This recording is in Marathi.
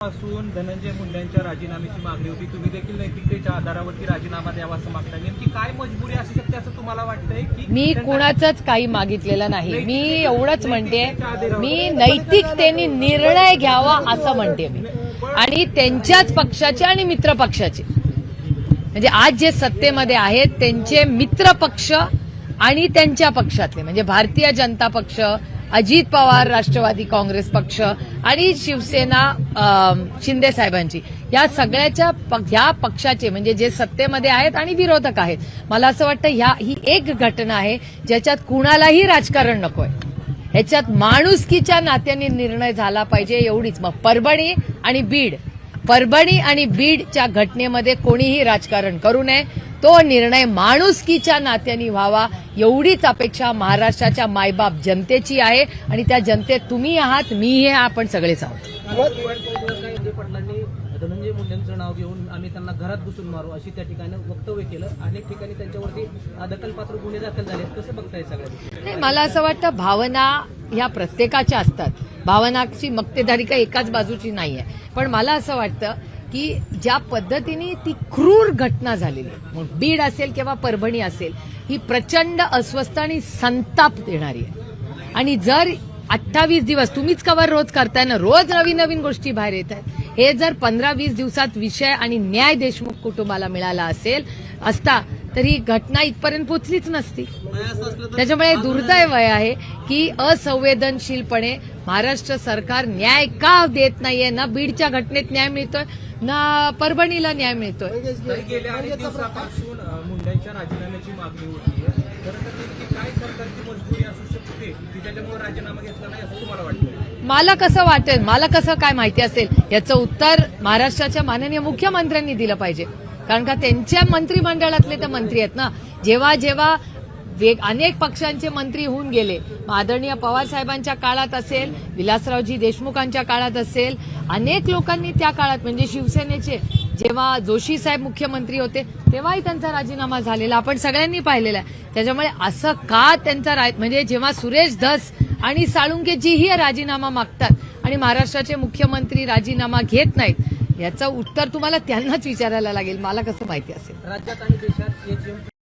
पासून धनंजय मुंडेंच्या राजीनाम्याची मागणी होती. तुम्ही देखील नैतिकतेच्या आधारावरती राजीनामा द्यावा असं मागताय नेमकी काय मजबुरी असू शकते असं तुम्हाला वाटतंय की मी कुणाचंच काही मागितलेलं नाही. मी एवढंच म्हणते मी नैतिकतेने निर्णय घ्यावा असं म्हणते मी. आणि त्यांच्याच पक्षाचे आणि मित्र पक्षाचे म्हणजे आज जे सत्तेमध्ये आहेत त्यांचे मित्र पक्ष आणि त्यांच्या पक्षातले. म्हणजे भारतीय जनता पक्ष अजित पवार राष्ट्रवादी काँग्रेस पक्ष आणि शिवसेना अं, शिंदे साहेबांची. या सगळ्याच्या ह्या पक्षाचे म्हणजे जे सत्तेमध्ये आहेत आणि विरोधक आहेत. मला असं वाटतं ह्या ही एक घटना आहे ज्याच्यात कुणालाही राजकारण नकोय. ह्याच्यात माणुसकीच्या नात्याने निर्णय झाला पाहिजे एवढीच. मग परभणी आणि बीड. परभणी आणि बीडच्या घटनेमध्ये कोणीही राजकारण करू नये. तो निर्णय माणुसकीच्या नात्याने व्हावा. एवढीच अपेक्षा महाराष्ट्राच्या मायबाप जनतेची आहे आणि त्या जनतेत तुम्ही आहात मी हे आपण सगळेच आहोत. धनंजय मुंडेंचं नाव घेऊन आम्ही त्यांना घरात घुसून मारू अशी त्या ठिकाणी वक्तव्य केलं. अनेक ठिकाणी त्यांच्यावरती दखलपात्र गुन्हे दाखल झाले कसं बघताय सगळ्यांनी नाही मला असं वाटतं भावना ह्या प्रत्येकाच्या असतात. भावनाची मक्तेदारी काही एकाच बाजूची नाही आहे पण मला असं वाटतं की ज्या पद्धतीने ती क्रूर घटना झालेली मग बीड असेल किंवा परभणी असेल ही प्रचंड अस्वस्थ आणि संताप देणारी आहे. आणि जर अठ्ठावीस दिवस तुम्हीच कवर रोज करताय ना रोज नवीन नवीन गोष्टी बाहेर येत आहेत. हे जर पंधरा वीस दिवसात विषय आणि न्याय देशमुख कुटुंबाला मिळाला असेल असता तर ही घटना इथपर्यंत पोचलीच नसती. त्याच्यामुळे दुर्दैव आहे की असंवेदनशीलपणे महाराष्ट्र सरकार न्याय का देत नाहीये? ना बीडच्या घटनेत न्याय मिळतोय ना परभणीला न्याय मिळतोय. अं, मुंडेंच्या राजीनाम्याची मागणी होती. खरं तर नेमकी काय सरकारची मजबुरी असू शकते की त्याच्यामुळे राजीनामा घेतला नाही असं तुम्हाला वाटतं मला कसं वाटेल? मला कसं काय माहिती असेल? याचं उत्तर महाराष्ट्राच्या माननीय मुख्यमंत्र्यांनी दिलं पाहिजे. कारण का त्यांच्या मंत्रिमंडळातले तर मंत्री आहेत ना. जेव्हा जेव्हा वेग अनेक पक्षांचे मंत्री होऊन गेले आदरणीय पवार साहेबांच्या काळात असेल विलासरावजी देशमुखांच्या काळात असेल अनेक लोकांनी त्या काळात म्हणजे शिवसेनेचे जेव्हा जोशी साहेब मुख्यमंत्री होते तेव्हाही त्यांचा राजीनामा झालेला आपण सगळ्यांनी पाहिलेला आहे. त्याच्यामुळे असं का त्यांचा म्हणजे जेव्हा सुरेश धस आणि साळुंकेजीही राजीनामा मागतात आणि महाराष्ट्राचे मुख्यमंत्री राजीनामा घेत नाहीत याचं उत्तर तुम्हाला त्यांनाच विचारायला लागेल. मला कसं माहिती असेल? राज्यात आणि देशात